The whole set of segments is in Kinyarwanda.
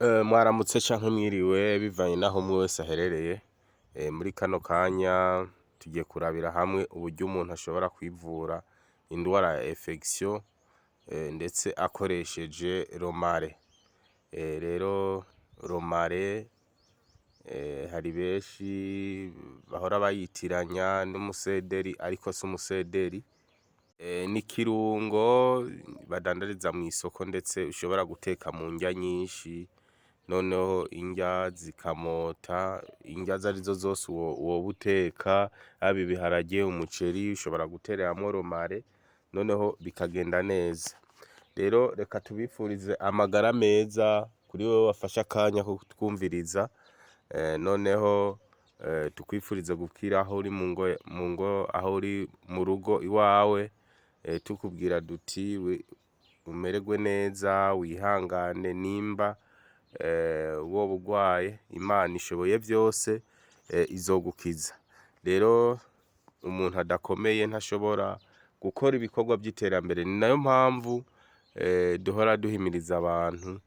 Mwaramutse canke mwiriwe bivanye n'aho umwe wese aherereye, muri kano kanya tugiye kurabira hamwe uburyo umuntu ashobora kwivura indwara ya infection ndetse akoresheje romare. Rero romare hari benshi bahora bayitiranya n'umusederi ariko si umusederi, ni ikirungo badandariza mw'isoko ndetse ushobora guteka mu ndya nyinshi, noneho indya zikamota, indya izarizo zose woba uteka, yaba ibiharage, umuceri, ushobora gutereramwo romare noneho bikagenda neza. Rero reka tubifurize amagara meza kuri wewe wafashe akanya ko kutwumviriza, noneho tukwifurize gukira aho uri mu ngo, aho uri mu rugo iwawe, tukubwira duti umererwe neza, wihangane nimba woba ugwaye, Imana ishoboye vyose izogukiza. Rero umuntu adakomeye ntashobora gukora ibikorwa vy'iterambere, ni na yo mpamvu duhora duhimiriza abantu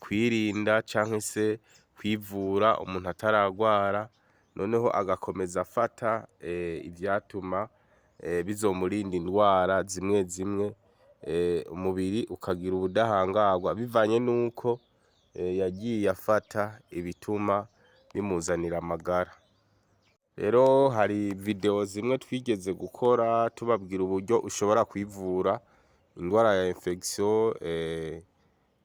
kwirinda canke se kwivura umuntu ataragwara, noneho agakomeza afata ivyatuma bizomurinda indwara zimwe zimwe, umubiri ukagira ubudahangarwa bivanye n'uko yagiye afata ibituma bimuzanira amagara. Rero hari video zimwe twigeze gukora tubabwira uburyo ushobora kwivura indwara ya infection,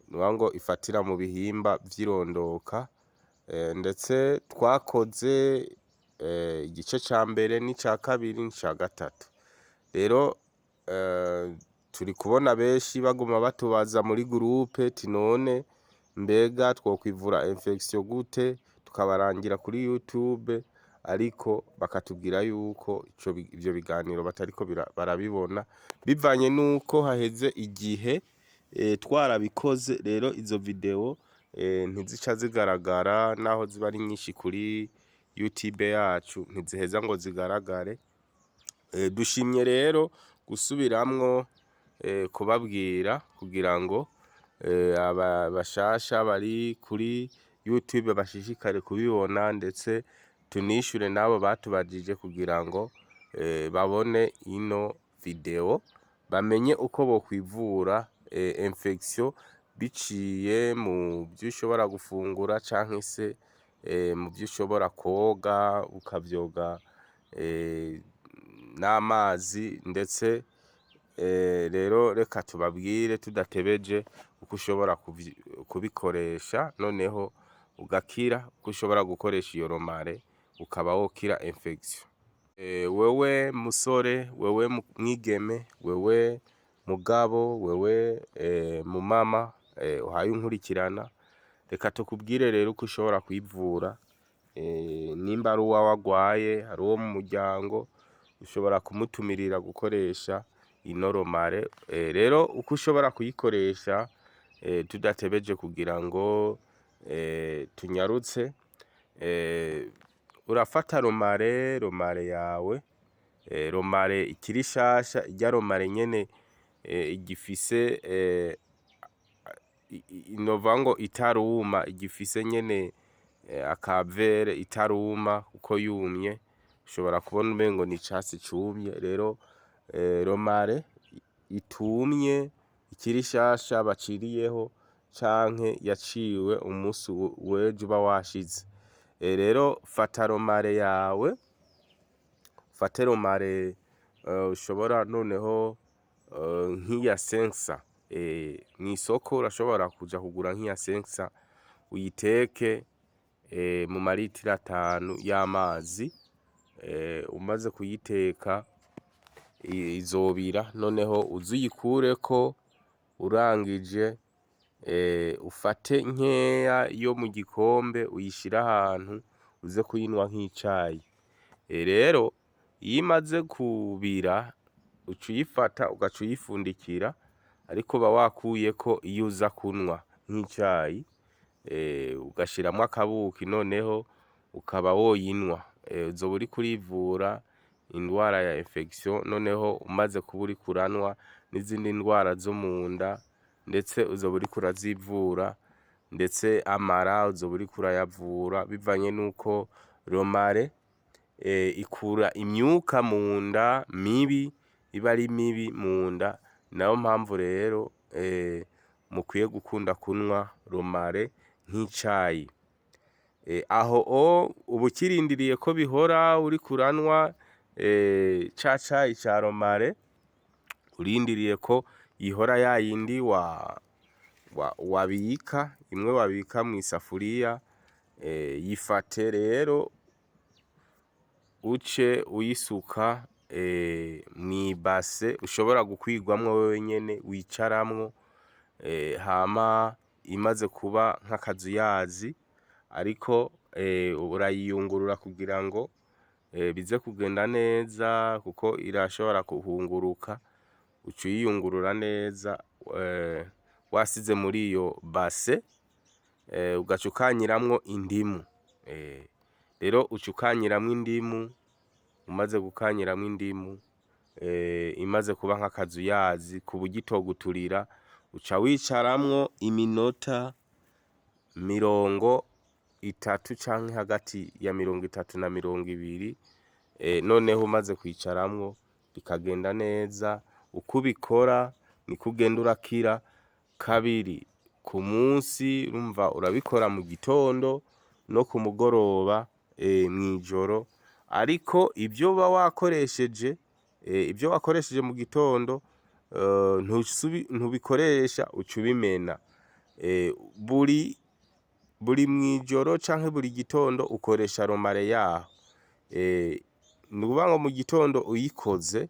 nukuvuga ngo ifatira mu bihimba vy'irondoka, ndetse twakoze igice ca mbere n'ica kabiri n'ica gatatu. Rero turi kubona benshi baguma batubaza muri groupe ati none mbega twokwivura infection gute, tukabarangira kuri youtube ariko bakatubwira yuko ivyo biganiro batariko barabibona, bivanye n'uko haheze igihe twarabikoze, rero izo video ntizica zigaragara naho ziba ari nyinshi kuri youtube yacu. Ntiziheza ngo zigaragare, dushimye rero gusubiramwo kubabwira kugira ngo bashasha bari kuri youtube bashishikare kubibona ndetse tunishure n'abo batubajije kugira ngo babone ino video, bamenye uko bokwivura infection biciye mu vyo ushobora gufungura canke se mu vyo ushobora kwoga, ukavyoga n'amazi ndetse rero reka tubabwire tudatebeje uko ushobora kubikoresha noneho ugakira, uko ushobora gukoresha iyo romare ukaba wokira infection. Wewe musore, wewe mwigeme, wewe mugabo, wewe mumama uhaye unkurikirana, reka tukubwire rero uko ushobora kwivura, nimba ari uwawe hari uwo mu muryango, ushobora kumutumirira gukoresha ino romare, rero uko ushobora kuyikoresha tudatebeje kugira ngo tunyarutse, urafata romare, romare yawe, romare ikiri nshasha, irya romare nyene igifise novuga ngo itaruma, igifise nyene akavere itaruma kuko yumye. Ushobora kubona umengo n'icatsi cumye, rero romare itumye ikiri nshasha baciriyeho canke yaciwe umusi w'ejo uba washize, rero fata romare yawe, ufate romare ushobora noneho nk'iya sensa, mw'isoko urashobora kuja kugura nk'iya sensa uyiteke mu maritiro atanu y'amazi, umaze kuyiteka izobira. Noneho uze uyikureko urangije ufate nkeya yo mu gikombe uyishire ahantu uze kuyinywa nk'icayi, rero iyo imaze kubira uca uyifata ugaca uyifundikira ariko uba wakuyeko iyo uza kunwa nk'icayi, ugashiramwo akabuki noneho ukaba woyinwa, uzoba uriko urivura indwara ya infection noneho umaze kuba uriko uranwa n'izindi ndwara zo munda ndetse uzoba uriko urazivura ndetse amara uzoba uriko urayavura bivanye n'uko romare ikura imyuka mu nda mibi iba ari mibi mu nda na yo mpamvu rero mukwiye gukunda kunywa romare nk'icayi aho uba ukirindiriye ko bihora uriko uranywa ca cayi ca romare urindiriye ko ihora yayindi wabika imwe wabika mw'isafuriya yifate rero uce uyisuka mw'ibase ushobora gukwirwamwo wewe nyene wicaramwo hama imaze kuba nk'akazuyazi ariko urayiyungurura kugira ngo bize kugenda neza kuko irashobora guhunguruka uca uyiyungurura neza wasize muri iyo base ugaca ukanyiramwo indimu. Rero uca ukanyiramwo indimu umaze gukanyiramwo indimu imaze kuba nk'akazuyazi ku buryo itoguturira uca wicaramwo iminota mirongo itatu canke hagati ya mirongo itatu na mirongo ibiri noneho umaze kwicaramwo bikagenda neza. Uko ubikora niko ugenda urakira kabiri ku musi urumva urabikora mu gitondo no ku mugoroba mw'ijoro ariko ivyo uba wakoresheje ivyo wakoresheje mu gitondo ntubikoresha uca ubimena. Buri buri mw'ijoro canke buri gitondo ukoresha romare yaho. Ni ukuvuga ngo mu gitondo uyikoze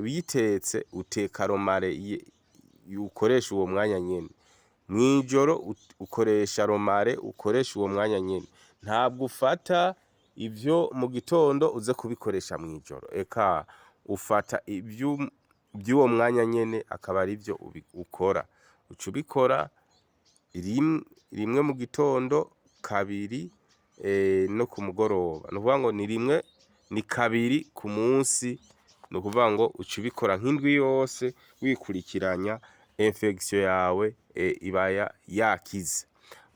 uyitetse uteka romare ukoresha uwo mwanya nyene. Mw'ijoro ukoresha romare ukoresha uwo mwanya nyene. Ntabwo ufata ivyo mu gitondo uze kubikoresha mw'ijoro. Eka ufata ivy'uwo mwanya nyene akaba arivyo ukora. Uca ubikora rimwe mu gitondo kabiri no ku mugoroba. Ni ukuvuga ngo ni rimwe ni kabiri ku musi ni ukuvuga ngo uca ubikora nk'indwi yose wikurikiranya infection yawe iba yakize.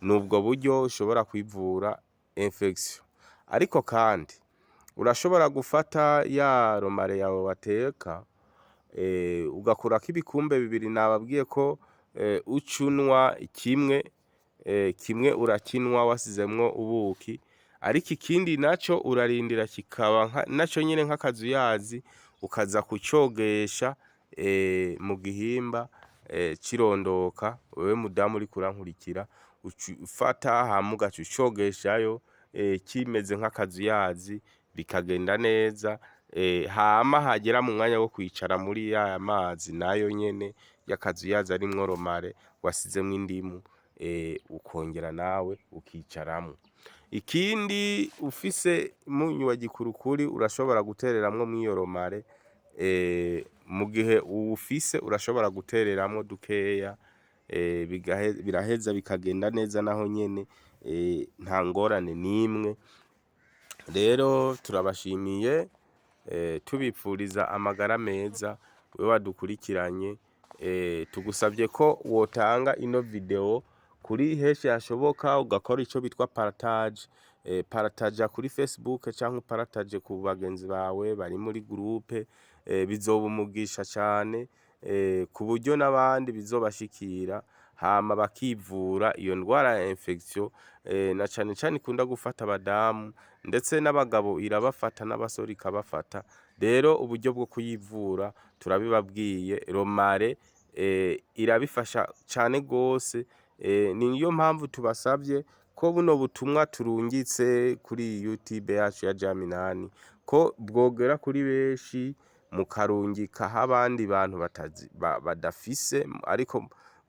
Nubwo buryo ushobora kwivura infection. Ariko kandi urashobora gufata ya romare yawe wateka ugakurako ibikumbe bibiri. Nababwiye ko uca unwa kimwe kimwe urakinwa wasizemwo ubuki ariko ikindi naco urarindira kikaba naco nyene nk'akazuyazi ukaza kucogesha mu gihimba cirondoka wewe mudamu uriko urankurikira uca ufata hama ugaca ucogeshayo kimeze nk'akazuyazi bikagenda neza hama hagera mu mwanya wo kwicara muri ya mazi na yo nyene y'akazuyazi arimwo romare wasizemwo indimu ukongera nawe ukicaramwo. Ikindi ufise umunyu wa gikurukuri urashobora gutereramwo mw'iyo romare mu gihe uwufise urashobora gutereramwo dukeya biraheza bikagenda neza naho nyene nta ngorane n'imwe. Rero turabashimiye tubipfuriza amagara meza wewe wadukurikiranye. Tugusavye ko wotanga ino video kuri henshi hashoboka ugakora ico bitwa partage. Parataja kuri facebook canke uparataje ku bagenzi bawe bari muri groupe bizoba umugisha cane ku buryo n'abandi bizobashikira. Hama bakivura iyo ndwara ya infection na cane cane ikunda gufata abadamu ndetse n'abagabo irabafata n'abasore ikabafata. Rero uburyo bwo kuyivura turabibabwiye romare irabifasha cane gose niyo mpamvu tubasavye ko buno butumwa turungitse kuri youtube yacu ya Jaminani ko bwogera kuri benshi mukarungikaho abandi bantu badafise ariko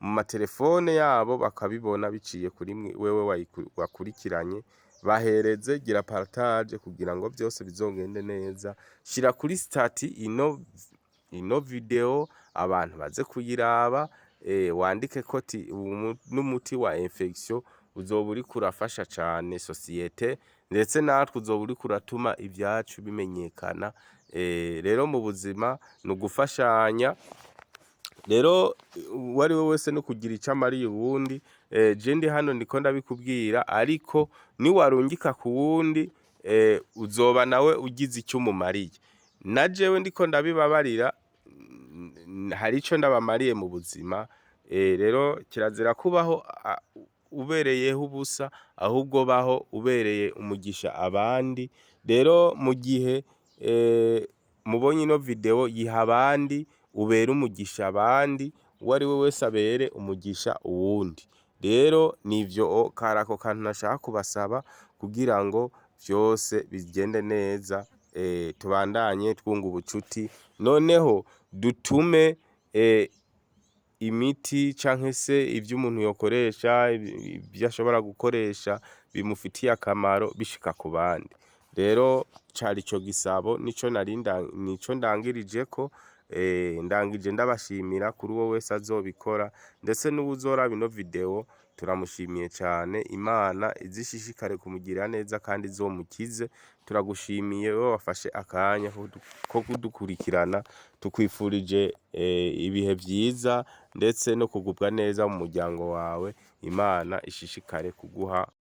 mu materefone yabo bakabibona biciye kuri wewe wakurikiranye bahereze gira partage kugira ngo vyose bizogende neza. Shira kuri stati ino video abantu baze kuyiraba wandike ko n'umuti wa infection uzoba uriko urafasha cane sosiyete ndetse natwe uzoba uriko uratuma ivyacu bimenyekana. Rero mu buzima ni ugufashanya rero uwo ari we wese no kugira ico amariye uwundi je ndi hano ndiko ndabikubwira ariko niwarungika ku wundi uzoba nawe ugize ico umumariye. Na jewe ndiko ndabibabarira hari ico ndabamariye mu buzima rero kirazira kubaho ubereyeho ubusa ahubwo baho ubereye umugisha abandi. Rero mu gihe mubonye ino video yiha abandi ubere umugisha abandi uwariwe wese abere umugisha uwundi. Rero nivyo kari ako kantu nashaka kubasaba kugira ngo vyose bigende neza tubandanye twunga ubucuti. Noneho dutume imiti canke se ivyo umuntu yokoresha ivyo ashobora gukoresha bimufitiye akamaro bishika ku bandi. Rero cari ico gisabo nico ndangirijeko ndangije ndabashimira kuri uwo wese azobikora ndetse n'uwuzoraba ino video turamushimiye cane. Imana ize ishishikare kumugirira neza kandi izomukize. Turagushimiye wewe wafashe akanya ko kudukurikirana tukwifurije ibihe vyiza ndetse no kugubwa neza mu muryango wawe. Imana ishishikare kuguha